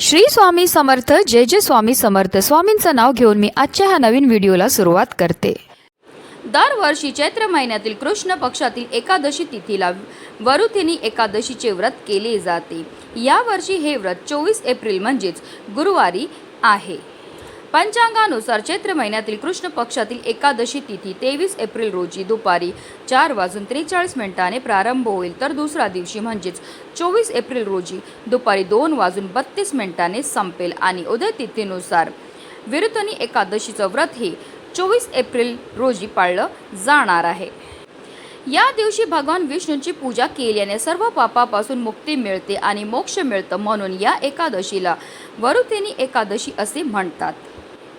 श्री स्वामी समर्थ जय जय स्वामी समर्थ. स्वामींचं नाव घेऊन मी आजच्या ह्या नवीन व्हिडिओला सुरुवात करते. दरवर्षी चैत्र महिन्यातील कृष्ण पक्षातील एकादशी तिथीला वरुथिनी एकादशीचे व्रत केले जाते. यावर्षी हे व्रत चोवीस एप्रिल म्हणजेच गुरुवारी आहे. पंचांगानुसार चैत्र महिन्यातील कृष्ण पक्षातील एकादशी तिथी तेवीस एप्रिल रोजी दुपारी चार वाजून त्रेचाळीस मिनिटाने प्रारंभ होईल. तर दुसऱ्या दिवशी म्हणजेच चोवीस एप्रिल रोजी दुपारी दोन वाजून बत्तीस मिनिटाने संपेल आणि उदय तिथीनुसार विरुतनी एकादशीचं व्रत हे चोवीस एप्रिल रोजी पाळलं जाणार आहे. या दिवशी भगवान विष्णूंची पूजा केल्याने सर्व पापापासून मुक्ती मिळते आणि मोक्ष मिळतं म्हणून या एकादशीला वरुतेनी एकादशी असे म्हणतात.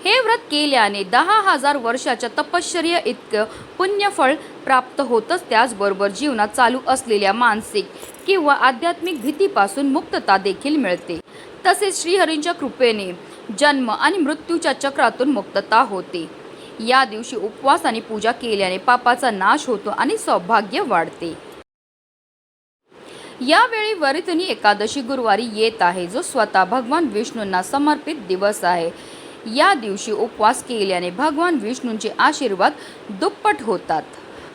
हे व्रत केल्याने दहा हजार वर्षाच्या तपश्चर्य इतकं पुण्यफळ प्राप्त होतच त्याचबरोबर जीवनात चालू असलेल्या मानसिक किंवा आध्यात्मिक भीतीपासून मुक्तता देखील मिळते. तसेच श्रीहरींच्या कृपेने जन्म आणि मृत्यूच्या चक्रातून मुक्तता होते. या दिवशी उपवास आणि पूजा केल्याने पापाचा नाश होतो आणि सौभाग्य वाढते. यावेळी वरितनी एकादशी गुरुवारी येत आहे जो स्वतः भगवान विष्णूंना समर्पित दिवस आहे. या दिवशी उपवास केल्याने भगवान विष्णूंचे आशीर्वाद दुप्पट होतात.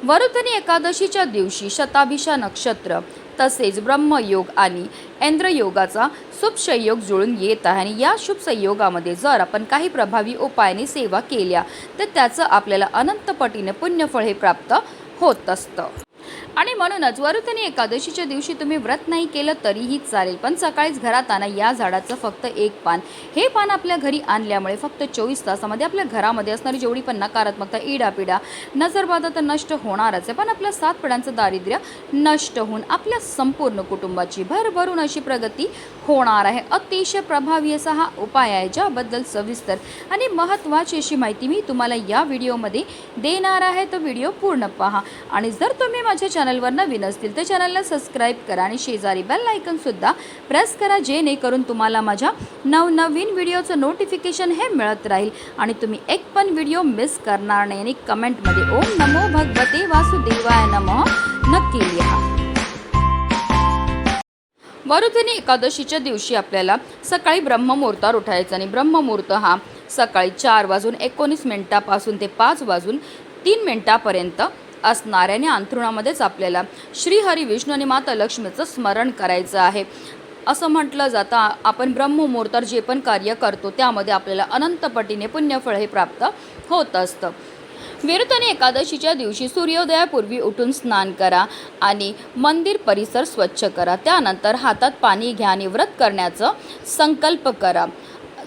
वरुधनी एकादशीच्या दिवशी शताभिषा नक्षत्र तसेच ब्रह्मयोग आणि इंद्रयोगाचा शुभ संयोग जुळून येत आहे आणि या शुभ संयोगामध्ये जर आपण काही प्रभावी उपायाने सेवा केल्या तर त्याचं आपल्याला अनंतपटीने पुण्यफळ हे प्राप्त होत असतं. आणि म्हणूनच वरुतनी एकादशीच्या दिवशी तुम्ही व्रत नाही केलं तरीही चालेल. पण सकाळीच घरात आणा या झाडाचं फक्त एक पान. हे पान आपल्या घरी आणल्यामुळे फक्त चोवीस तासामध्ये आपल्या घरामध्ये असणारी जेवढी पण नकारात्मकता इडापिडा नजरबाधा तर नष्ट होणारच आहे. पण आपल्या सात पिढ्यांचं दारिद्र्य नष्ट होऊन आपल्या संपूर्ण कुटुंबाची भरभरून अशी प्रगती होणार आहे. अतिशय प्रभावी असा हा उपाय आहे ज्याबद्दल सविस्तर आणि महत्त्वाची अशी माहिती मी तुम्हाला या व्हिडिओमध्ये देणार आहे. तो व्हिडिओ पूर्ण पहा. आणि जर तुम्ही माझ्या चॅनलवर नवीन असतील तर चॅनलला सबस्क्राईब करा आणि शेजारी बेल आयकनसुद्धा प्रेस करा जेणेकरून तुम्हाला माझ्या नवनवीन व्हिडिओचं नोटिफिकेशन हे मिळत राहील. आणि तुम्ही एक पण व्हिडिओ मिस करणार नाही आणि कमेंटमध्ये ओम नमो भगवते वासुदेवाय नमः नक्की लिहा. वरुथिनी एकादशीच्या दिवशी आपल्याला सकाळी ब्रह्ममुहूर्तावर उठायचं आणि ब्रह्ममुहूर्त हा सकाळी चार वाजून एकोणीस मिनिटापासून ते पाच वाजून तीन मिनिटापर्यंत असणाऱ्याने अंथरुणामध्येच आपल्याला श्रीहरी विष्णू आणि माता लक्ष्मीचं स्मरण करायचं आहे. असं म्हटलं जातं आपण ब्रह्ममुहूर्तावर जे पण कार्य करतो त्यामध्ये आपल्याला अनंतपटीने पुण्यफळ हे प्राप्त होत असतं. विरुद्धने एकादशीच्या दिवशी सूर्योदयापूर्वी उठून स्नान करा आणि मंदिर परिसर स्वच्छ करा. त्यानंतर हातात पाणी घ्या आणि व्रत करण्याचं संकल्प करा.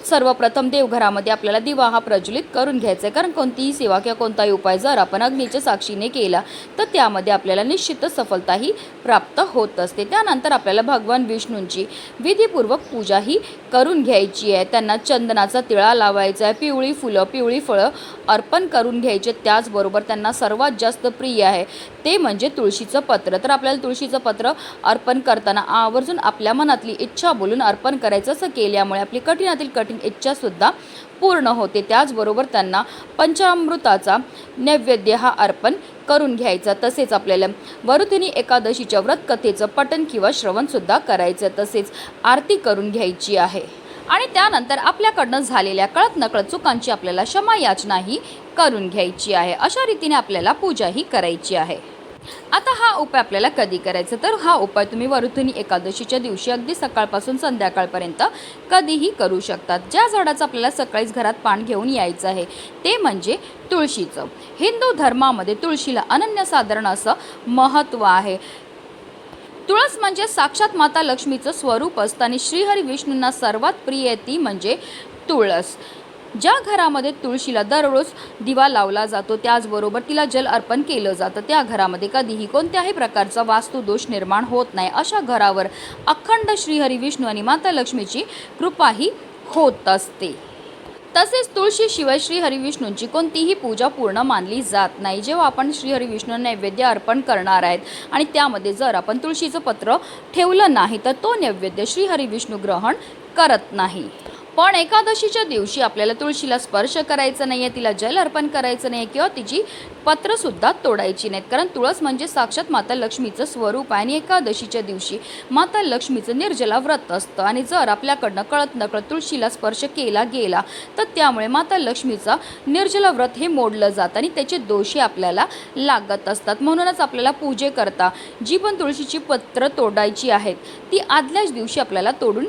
सर्वप्रथम देवघरामध्ये आपल्याला दिवा हा प्रज्वलित करून घ्यायचा आहे. कारण कोणतीही सेवा किंवा कोणताही उपाय जर आपण अग्नीच्या साक्षीने केला तर त्यामध्ये आपल्याला निश्चितच सफलताही प्राप्त होत असते. त्यानंतर आपल्याला भगवान विष्णूंची विधीपूर्वक पूजाही करून घ्यायची आहे. त्यांना चंदनाचा तिळा लावायचा आहे पिवळी फुलं पिवळी फळं अर्पण करून घ्यायचे. त्याचबरोबर त्यांना सर्वात जास्त प्रिय आहे ते म्हणजे तुळशीचं पत्र. तर आपल्याला तुळशीचं पत्र अर्पण करताना आवर्जून आपल्या मनातली इच्छा बोलून अर्पण करायचं असं केल्यामुळे आपली कठीणातील कठीण इच्छासुद्धा पूर्ण होते. त्याचबरोबर त्यांना पंचामृताचा नैवेद्य हा अर्पण करून घ्यायचा. तसेच आपल्याला वरुतिनी एकादशीच्या व्रतकथेचं पठन किंवा श्रवणसुद्धा करायचं. तसेच आरती करून घ्यायची आहे. आणि त्यानंतर आपल्याकडनं झालेल्या कळत नकळत चुकांची आपल्याला क्षमा याचनाही करून घ्यायची आहे. अशा रीतीने आपल्याला पूजाही करायची आहे. आता हा उपाय आपल्याला कधी करायचा? तर हा उपाय तुम्ही वरुथिनी एकादशीच्या दिवशी अगदी सकाळपासून संध्याकाळपर्यंत कधीही करू शकतात. ज्या झाडाचं आपल्याला सकाळीच घरात पान घेऊन यायचं आहे ते म्हणजे तुळशीचं. हिंदू धर्मामध्ये तुळशीला अनन्यसाधारण असं महत्त्व आहे. तुळस म्हणजे साक्षात माता लक्ष्मीचं स्वरूप असतं आणि श्रीहरी विष्णूंना सर्वात प्रिय ती म्हणजे तुळस. ज्या घरामध्ये तुळशीला दररोज दिवा लावला जातो त्याचबरोबर तिला जल अर्पण केलं जातं. त्या घरामध्ये कधीही कोणत्याही प्रकारचा वास्तुदोष निर्माण होत नाही. अशा घरावर अखंड श्रीहरी विष्णू आणि माता लक्ष्मीची कृपाही होत असते. तसेच तुळशीशिवाय श्री हरिविष्णूंची कोणतीही पूजा पूर्ण मानली जात नाही. जेव्हा आपण श्री हरिविष्णू नैवेद्य अर्पण करणार आहेत आणि त्यामध्ये जर आपण तुळशीचं पत्र ठेवलं नाही तर तो नैवेद्य श्री हरिविष्णू ग्रहण करत नाही. पण एकादशीच्या दिवशी आपल्याला तुळशीला स्पर्श करायचा नाही आहे तिला जल अर्पण करायचं नाही आहे किंवा तिची पत्रसुद्धा तोडायची नाहीत. कारण तुळस म्हणजे साक्षात माता लक्ष्मीचं स्वरूप आहे आणि एकादशीच्या दिवशी माता लक्ष्मीचं निर्जला व्रत असतं. आणि जर आपल्याकडनं कळत नकळत तुळशीला स्पर्श केला गेला तर त्यामुळे माता लक्ष्मीचा निर्जला व्रत हे मोडलं जातं आणि त्याचे दोषी आपल्याला लागत असतात. म्हणूनच आपल्याला पूजे करता जी पण तुळशीची पत्र तोडायची आहेत ती आदल्याच दिवशी आपल्याला तोडून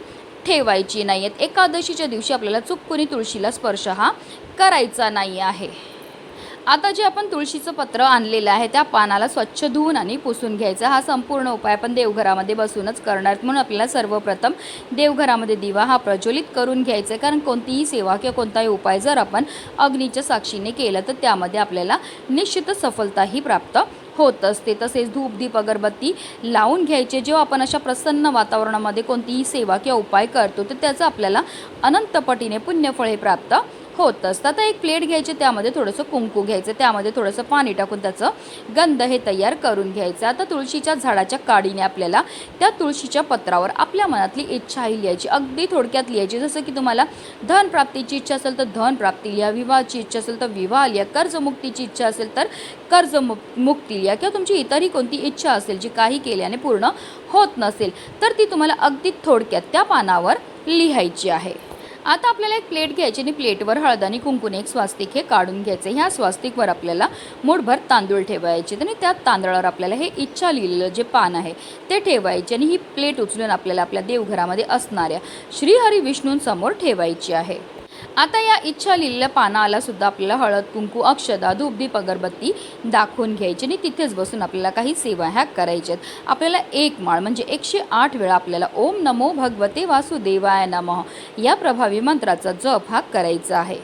ठेवायची नाही आहेत एकादशीच्या दिवशी आपल्याला चुकून तुळशीला स्पर्श हा करायचा नाही आहे. आता जे आपण तुळशीचं पत्र आणलेलं आहे त्या पानाला स्वच्छ धुवून आणि पुसून घ्यायचा. हा संपूर्ण उपाय आपण देवघरामध्ये बसूनच करणार म्हणून आपल्याला सर्वप्रथम देवघरामध्ये दिवा हा प्रज्वलित करून घ्यायचा आहे. कारण कोणतीही सेवा किंवा कोणताही उपाय जर आपण अग्नीच्या साक्षीने केला तर त्यामध्ये आपल्याला निश्चितच सफलताही प्राप्त होत असते. तसेच धूप दीप अगरबत्ती लावून घ्यायचे. जेव्हा आपण अशा प्रसन्न वातावरणामध्ये कोणतीही सेवा किंवा उपाय करतो तर त्याचं आपल्याला अनंतपटीने पुण्यफळे प्राप्त होत असतं. आता एक प्लेट घ्यायची त्यामध्ये थोडंसं कुंकू घ्यायचं त्यामध्ये थोडंसं पाणी टाकून त्याचं गंध हे तयार करून घ्यायचं. आता तुळशीच्या झाडाच्या काडीने आपल्याला त्या तुळशीच्या पत्रावर आपल्या मनातली इच्छा ही लिहायची. अगदी थोडक्यात लिहायची. जसं की तुम्हाला धन प्राप्तीची इच्छा असेल तर धनप्राप्ती लिहा. विवाहाची इच्छा असेल तर विवाह लिहा. कर्जमुक्तीची इच्छा असेल तर कर्ज मुक्ती लिहा. किंवा तुमची इतरही कोणती इच्छा असेल जी काही केल्याने पूर्ण होत नसेल तर ती तुम्हाला अगदी थोडक्यात त्या पानावर लिहायची आहे. आता आपल्याला एक प्लेट घ्यायची आणि प्लेटवर हळद आणि कुंकुने एक स्वास्तिक हे काढून घ्यायचे. ह्या स्वास्तिकवर आपल्याला मुठभर तांदूळ ठेवायचे आणि त्या तांदळावर आपल्याला हे इच्छा लिहिलेलं जे पान आहे ते ठेवायचे आणि ही प्लेट उचलून आपल्याला आपल्या देवघरामध्ये असणाऱ्या श्रीहरी विष्णूंसमोर ठेवायची आहे. आता या इच्छा लिहिलेल्या पानाला सुद्धा आपल्याला हळद कुंकू अक्षदा धूपदीप अगरबत्ती दाखवून घ्यायची आणि तिथेच बसून आपल्याला काही सेवा ह्या करायच्या आहेत. आपल्याला एक माळ म्हणजे एकशे आठ वेळा आपल्याला ओम नमो भगवते वासुदेवाय नमः या प्रभावी मंत्राचा जप हा करायचा आहे.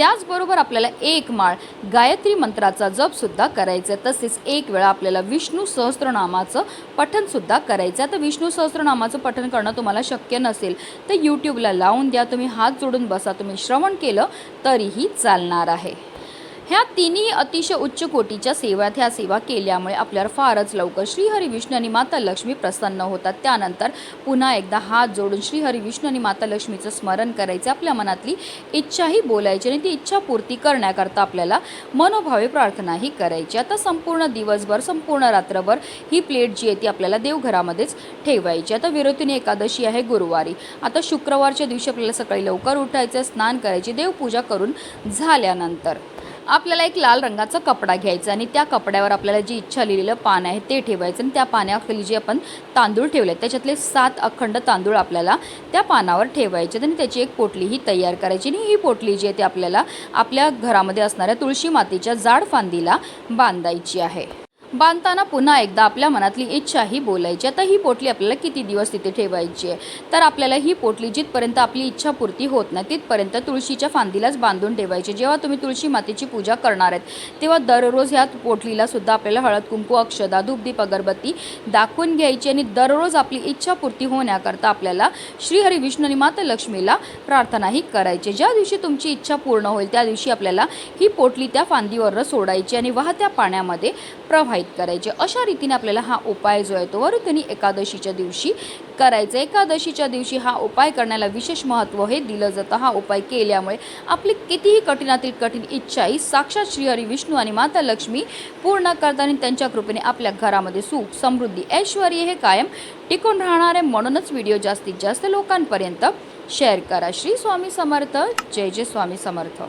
त्याचबरोबर आपल्याला एक माळ गायत्री मंत्राचा जपसुद्धा करायचा आहे तसेच एक वेळा आपल्याला विष्णू सहस्त्रनामाचं पठणसुद्धा करायचं आहे तर विष्णू सहस्त्रनामाचं पठण करणं तुम्हाला शक्य नसेल तर यूट्यूबला लावून द्या. तुम्ही हात जोडून बसा. तुम्ही श्रवण केलं तरीही चालणार आहे. ह्या तिन्ही अतिशय उच्च कोटीच्या सेवात ह्या सेवा केल्यामुळे आपल्याला फारच लवकर श्रीहरी विष्णू आणि माता लक्ष्मी प्रसन्न होतात. त्यानंतर पुन्हा एकदा हात जोडून श्रीहरी विष्णू आणि माता लक्ष्मीचं स्मरण करायचं आपल्या मनातली इच्छाही बोलायची आणि ती इच्छा पूर्ती करण्याकरता आपल्याला मनोभावे प्रार्थनाही करायची. आता संपूर्ण दिवसभर संपूर्ण रात्रभर ही प्लेट जी आहे ती आपल्याला देवघरामध्येच ठेवायची. आता विरोतीने एकादशी आहे गुरुवारी. आता शुक्रवारच्या दिवशी आपल्याला सकाळी लवकर उठायचं स्नान करायची देवपूजा करून झाल्यानंतर. आपल्याला एक लाल रंगाचा कपडा घ्यायचा आणि त्या कपड्यावर आपल्याला जी इच्छा लिहिलेलं पान आहे ते ठेवायचं आणि त्या पाण्याखाली जे आपण तांदूळ ठेवले त्याच्यातले सात अखंड तांदूळ आपल्याला त्या पानावर ठेवायचे आणि त्याची एक पोटली ही तयार करायची आणि ही पोटली जी आहे ती आपल्याला आपल्या घरामध्ये असणाऱ्या तुळशी मातीच्या जाड फांदीला बांधायची आहे. बांधताना पुन्हा एकदा आपल्या मनातली इच्छा ही बोलायची. आता ही पोटली आपल्याला किती दिवस तिथे ठेवायची आहे? तर आपल्याला ही पोटली जिथपर्यंत आपली इच्छा पूर्ती होत नाही तिथपर्यंत तुळशीच्या फांदीलाच बांधून ठेवायची. जेव्हा तुम्ही तुळशी मातेची पूजा करणार आहेत तेव्हा दररोज ह्या पोटलीला सुद्धा आपल्याला हळद कुंकू अक्षदा धूपदीप अगरबत्ती दाखवून घ्यायची आणि दररोज आपली इच्छा पूर्ती होण्याकरता आपल्याला श्रीहरी विष्णू आणि माता लक्ष्मीला प्रार्थनाही करायची. ज्या दिवशी तुमची इच्छा पूर्ण होईल त्या दिवशी आपल्याला ही पोटली त्या फांदीवर सोडायची आणि वाहत्या पाण्यामध्ये प्रवाहित करायचे. अशा रीतीने आपल्याला हा उपाय जो आहे तो वरुतनी एकादशीच्या दिवशी करायचा. एकादशीच्या दिवशी हा उपाय करण्याला विशेष महत्त्व हे दिलं जातं. हा उपाय केल्यामुळे आपली कितीही कठीणातील कठीण इच्छा ही साक्षात श्रीहरी विष्णू आणि माता लक्ष्मी पूर्ण करतात आणि त्यांच्या कृपेने आपल्या घरामध्ये सुख समृद्धी ऐश्वर हे कायम टिकून राहणार आहे. म्हणूनच व्हिडिओ जास्तीत जास्त लोकांपर्यंत शेअर करा. श्री स्वामी समर्थ. जय जय स्वामी समर्थ.